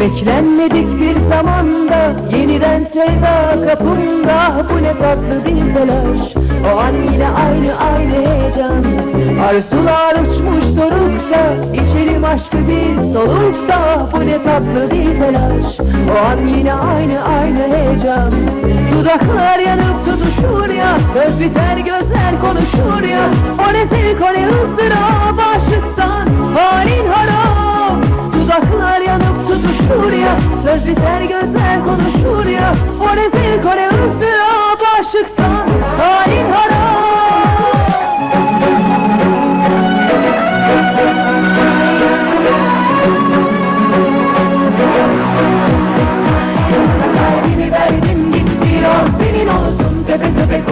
Beklenmedik bir zamanda yeniden sevda kapımda Bu ne tatlı bir telaş. O an yine aynı aynı heyecan. Arzular uçmuş dorukta içelim aşkı bir solukta. Bu ne tatlı bir telaş. O an yine aynı aynı heyecan. Dudaklar yanıp tutuşur ya Söz biter gözler konuşur ya. O ne zevk o ne ızdırap aşıksan halin Söz biter gözler konuşur ya. O o ne ızdırap aşıksan halin harap Kalbimi verdim gitti al senin olsun tepe tepe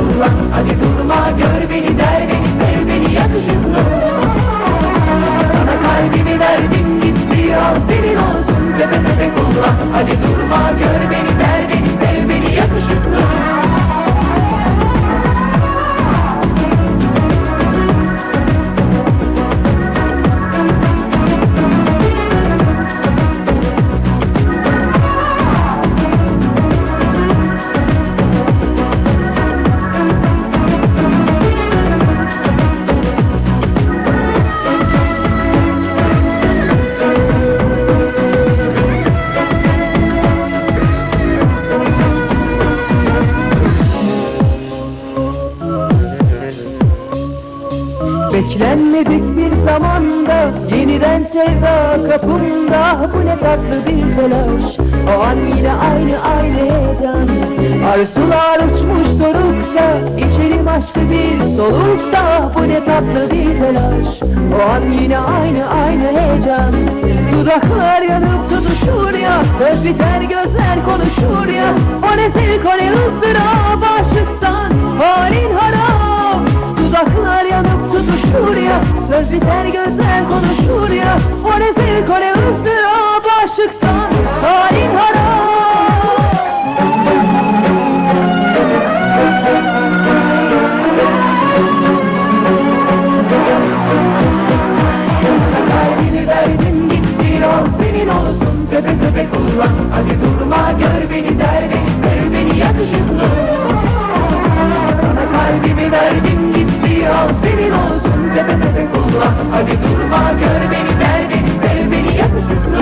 kullan Beklenmedik bir zamanda yeniden sevda kapımda. Bu ne tatlı bir telaş o an yine aynı aynı heyecan Arzular uçmuş dorukta içelim aşkı bir solukta. Bu ne tatlı bir telaş o an yine aynı aynı heyecan. Dudaklar yanıp tutuşur ya söz biter gözler konuşur ya. O ne zevk o ne ızdırap biter gözler konuşur ya O o ne ızdırap aşıksan Halin harap Kalbimi verdim gitti al senin olsun Tepe tepe hadi durma gör beni der beni sev beni yakışıklı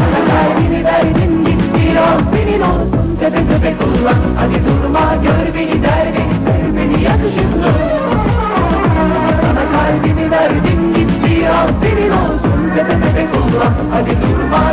Sana kalbimi verdim gitti al senin olsun. Tepe tepe kullan hadi durma gör. beni der beni sev beni yakışıklı Sana kalbimi verdim gitti al senin olsun Tepe tepe kullan hadi durma